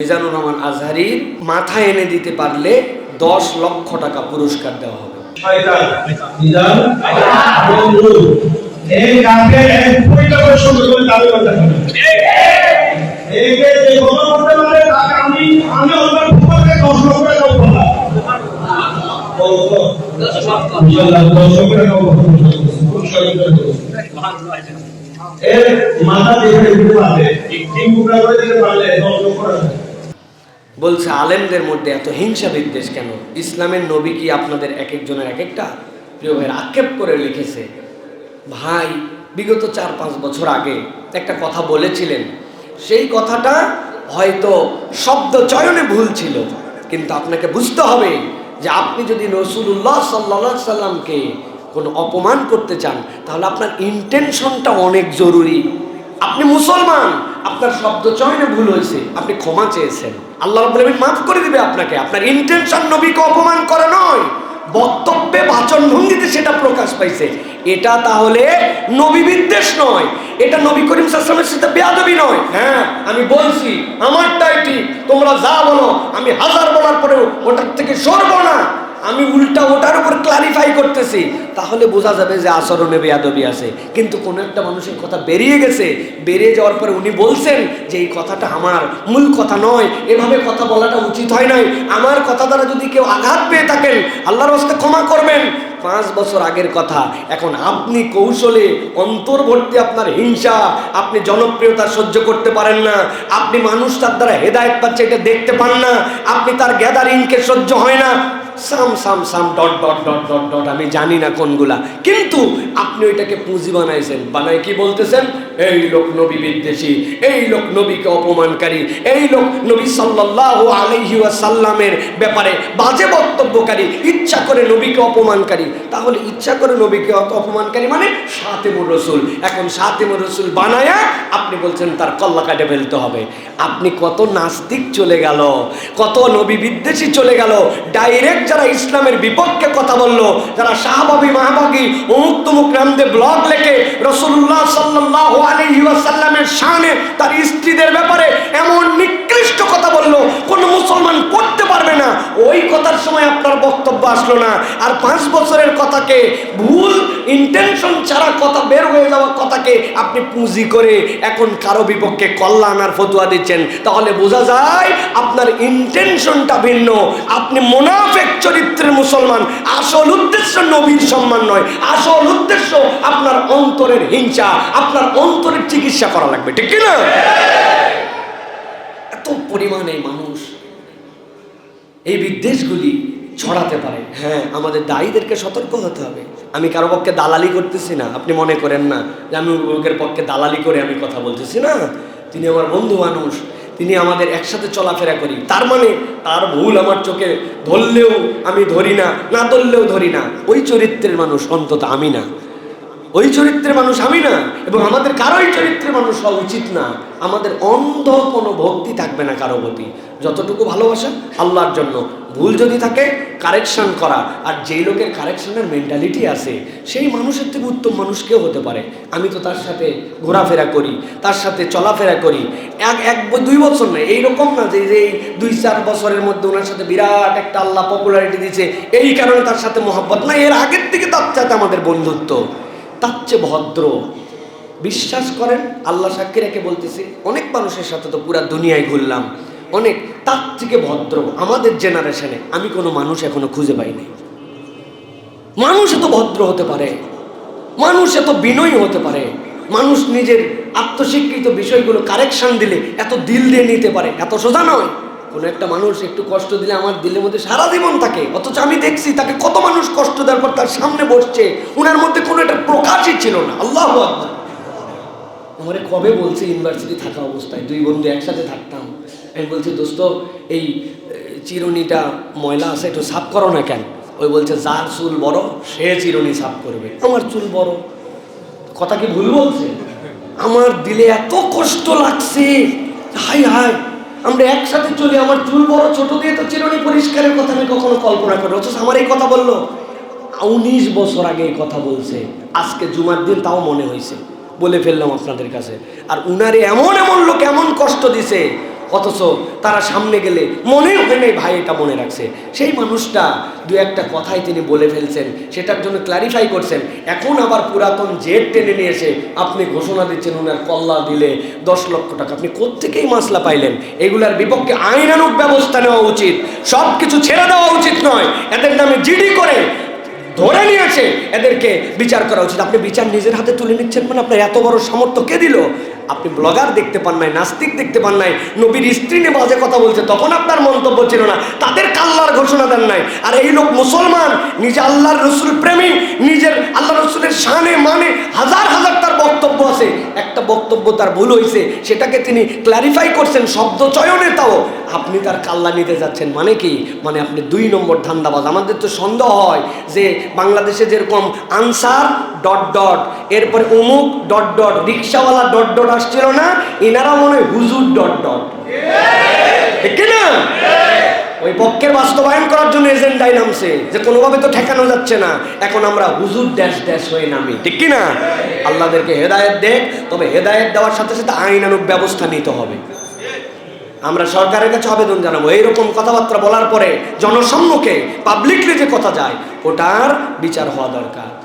মিজানুর রহমান আজহারির মাথা এনে দিতে পারলে দশ লক্ষ টাকা পুরস্কার দেওয়া হবে। এর মাথা যেখানে দিতে পারবে তিন টুকরা করে দিতে পারলে দশ লক্ষ টাকা বলছে, আলেমদের মধ্যে এত হিংসা বিদ্বেষ কেন? ইসলামের নবী কি আপনাদের এক একজনের এক একটা? প্রিয় ভাইয়ের, আক্ষেপ করে লিখেছে, ভাই, বিগত চার পাঁচ বছর আগে একটা কথা বলেছিলেন। সেই কথাটা হয়তো শব্দ চয়নে ভুল ছিল, কিন্তু আপনাকে বুঝতে হবে যে আপনি যদি রসুল্লাহ সাল্লা সাল্লামকে কোনো অপমান করতে চান, তাহলে আপনার ইন্টেনশনটা অনেক জরুরি। আপনি মুসলমান আপনার শব্দ চয়নে ভুল হয়েছে, আপনি ক্ষমা চেয়েছেন। আল্লাহ আলামিন মাফ করে দিবে আপনাকে। আপনার ইন্টেনশন নবীকে অপমান করা নয়, বক্তব্যে বাচন ভঙ্গিতে সেটা প্রকাশ পাইছে। এটা তাহলে নবী বিদ্বেষ নয়, এটা নবী করিম সাল্লামের সাথে বেয়াদবি নয়। হ্যাঁ আমি বলছি, আমারটাই ঠিক, তোমরা যা বলো, আমি হাজার বলার পরেও ওটার থেকে সরবো না। আমি উল্টা ওটার উপর ক্লারিফাই করতেছি। তাহলে বোঝা যাবে যে আচরণে বেয়াদবি আছে। কিন্তু কোনো একটা মানুষের কথা বেরিয়ে গেছে, বেরিয়ে যাওয়ার পরে উনি বলছেন যে এই কথাটা আমার মূল কথা নয়। এভাবে কথা বলাটা উচিত হয় নাই। আমার কথা দ্বারা যদি কেউ আঘাত পেয়ে থাকেন, আল্লাহর হস্তে ক্ষমা করবেন। পাঁচ বছর আগের কথা। এখন আপনি কৌশলে অন্তর্বর্তী আপনার হিংসা, আপনি জনপ্রিয়তা সহ্য করতে পারেন না। আপনি মানুষ তার দ্বারা হেদায়ত পাচ্ছে এটা দেখতে পান না। আপনি তার গ্যাদারিংকে সহ্য হয় না। Some some some, dot dot dot dot dot, আমি জানি না কোনগুলা। কিন্তু আপনি ওইটাকে পুঁজি বানাইছেন। বানাই কি বলতেছেন? এই লোক নবী বিদ্বেষী, এই লোক নবীকে অপমানকারী, এই লোক নবী সাল্লাল্লাহু আলাইহি ওয়াসাল্লামের ব্যাপারে বাজে বক্তব্যকারী, ইচ্ছা করে নবীকে অপমানকারী। তাহলে ইচ্ছা করে নবীকে অপমানকারী মানে সাতেমুর রসুল। এখন সাতেমুর রসুল বানায়া আপনি বলছেন তার কল্লা কাটে ফেলতে হবে। আপনি কত নাস্তিক চলে গেল, কত নবী বিদ্বেষী চলে গেল, ডাইরেক্ট যারা ইসলামের বিপক্ষে কথা বলল, যারা শাহবাবি মাহবাগি অমুক তুমুক নামদে ব্লগ লেখে রসুল্লাহ সাল্লাহ আলহিউসাল্লামের শানে তার স্ত্রীদের ব্যাপারে এমন নিকৃষ্ট কথা বলল, কোন মুসলমান ওই কথার সময় আপনার বক্তব্য আসলো না। আর পাঁচ বছরের কথাকে, ভুল ইন্টেনশন ছাড়া কথা বের হয়ে যাওয়া কথাকে আপনি পুঁজি করে এখন কারও বিপক্ষে কল্যাণ আর ফতুয়া দিচ্ছেন। তাহলে বোঝা যায় আপনার ইন্টেনশনটা ভিন্ন। আপনি মোনাফেক চরিত্রের মুসলমান। আসল উদ্দেশ্য নবীর সম্মান নয়। আসল উদ্দেশ্য আপনার অন্তরের হিংসা। আপনার অন্তরের চিকিৎসা করা লাগবে। ঠিক কি না এত পরিমাণে মানুষ এই বিদ্বেষগুলি ছড়াতে পারে। হ্যাঁ আমাদের দায়ীদেরকে সতর্ক হতে হবে। আমি কারও পক্ষে দালালি করতেছি না। আপনি মনে করেন না যে আমি লোকের পক্ষে দালালি করে আমি কথা বলতেছি না? তিনি আমার বন্ধু মানুষ। তিনি আমাদের একসাথে চলাফেরা করি। তার মানে তার ভুল আমার চোখে ধরলেও আমি ধরি না না ধরলেও ধরি না। ওই চরিত্রের মানুষ অন্তত আমি না। ওই চরিত্রের মানুষ আমি না, এবং আমাদের কারোই চরিত্রের মানুষ হওয়া উচিত না। আমাদের অন্ধ কোনো ভক্তি থাকবে না কারও প্রতি। যতটুকু ভালোবাসা, আল্লাহর জন্য। ভুল যদি থাকে কারেকশন করা। আর যেই লোকের কারেকশনের মেন্টালিটি আছে, সেই মানুষের থেকে উত্তম মানুষ কেউ হতে পারে। আমি তো তার সাথে ঘোরাফেরা করি, তার সাথে চলাফেরা করি। এক এক, দুই বছর না এইরকম না যে যে এই দুই, চার বছরের মধ্যে ওনার সাথে বিরাট একটা আল্লাহ পপুলারিটি দিয়েছে। এই কারণে তার সাথে মহব্বত না এর আগের থেকে তার সাথে আমাদের বন্ধুত্ব। তার চেয়ে ভদ্র। বিশ্বাস করেন, আল্লাহ সাক্ষী রেখে বলতেছি, অনেক মানুষের সাথে তো পুরা দুনিয়ায় ঘুরলাম। অনেক, তার থেকে ভদ্র। আমাদের জেনারেশনে আমি কোনো মানুষ এখনও খুঁজে পাইনি মানুষ এত ভদ্র হতে পারে, মানুষ এত বিনয়ী হতে পারে, মানুষ নিজের আত্মস্বীকৃত বিষয়গুলো কারেকশন দিলে এত দিল দিয়ে নিতে পারে, এত সোজা নয়। কোনো একটা মানুষ একটু কষ্ট দিলে আমার দিলের মধ্যে সারা জীবন থাকে, অথচ আমি দেখছি তাকে কত মানুষ কষ্ট দেওয়ার পর তার সামনে বসছে ওনার মধ্যে কোনো একটা ছিল না। আল্লাহ আকবার। কবে বলছে ইউনিভার্সিটি থাকা অবস্থায়? দুই বন্ধু একসাথে থাকতাম। আমি বলছি, দোস্ত, এই চিরুনিটা ময়লা আছে, একটু সাফ করো না কেন? ওই বলছে, যার চুল বড়, সে চিরুনি সাফ করবে। আমার চুল বড়। কথা কি ভুল বলছে? আমার দিলে এত কষ্ট লাগছে। হাই হাই। আমরা একসাথে চলি, আমার চুল বড়, ছোট দিয়ে তো চিরুনি পরিষ্কারের কথা আমি কখনো কল্পনা করি অথচ আমার এই কথা বলল। উনিশ বছর আগে এই কথা বলছে। আজকে জুমার দিন তাও মনে হয়েছে বলে ফেললাম আপনাদের কাছে। আর উনারে এমন এমন লোক এমন কষ্ট দিছে, অথচ তারা সামনে গেলে মনে হয় ভাই এটা মনে রাখছে। সেই মানুষটা দু একটা কথাই তিনি বলে ফেলছেন, সেটার জন্য ক্লারিফাই করছেন। এখন আবার পুরাতন জেট টেনে নিয়ে এসে আপনি ঘোষণা দিচ্ছেন ওনার কল্লা দিলে দশ লক্ষ টাকা। আপনি কোত্থেকেই মাসলা পাইলেন? এগুলার বিপক্ষে আইনানুক ব্যবস্থা নেওয়া উচিত। সব কিছু ছেড়ে দেওয়া উচিত নয়। এদের নামে জিডি করে ধরে নিয়েছে। এদেরকে বিচার করা উচিত। আপনি বিচার নিজের হাতে তুলে নিচ্ছেন মানে আপনার এত বড় সামর্থ্য কে দিল? আপনি ব্লগার দেখতে পান নাই, নাস্তিক দেখতে পান নাই, নবীর স্ত্রী নিয়ে বাজে কথা বলছে, তখন আপনার মন্তব্য ছিল না। তাদের কাল্লার ঘোষণা দেন নাই। আর এই লোক মুসলমান, নিজে আল্লাহর রসুল প্রেমী, নিজের আল্লাহ রসুলের শানে মানে হাজার হাজার তার বক্তব্য আছে। একটা বক্তব্য তার ভুল হয়েছে সেটাকে তিনি ক্লারিফাই করছেন শব্দ চয়নে তাও। আপনি তার কাল্লা নিতে যাচ্ছেন মানে কি? মানে আপনি দুই নম্বর ধান্দাবাজ। আমাদের তো সন্দেহ হয় যে বাংলাদেশে যেরকম আনসার ডট ডট, এরপরে অমুক ডট ডট, রিক্সাওয়ালা ডট ডট আসছিল না, এনারা মনে হুজুর ডট ডট। না? ওই পক্ষের বাস্তবায়ন করার জন্য এজেন্ডাই নামছে, যে কোনোভাবে তো ঠেকানো যাচ্ছে না। এখন আমরা হুজুর ড্যাশ ড্যাশ হয়ে নামি, ঠিক কি না? আল্লাহদেরকে হেদায়েত দেখ, তবে হেদায়েত দেওয়ার সাথে সাথে আইনানুক ব্যবস্থা নিতে হবে। আমরা সরকারের কাছে আবেদন জানাব। এইরকম কথাবার্তা বলার পরে জনসম্মুখে পাবলিকলি যে কথা যায়, ওটার বিচার হওয়া দরকার।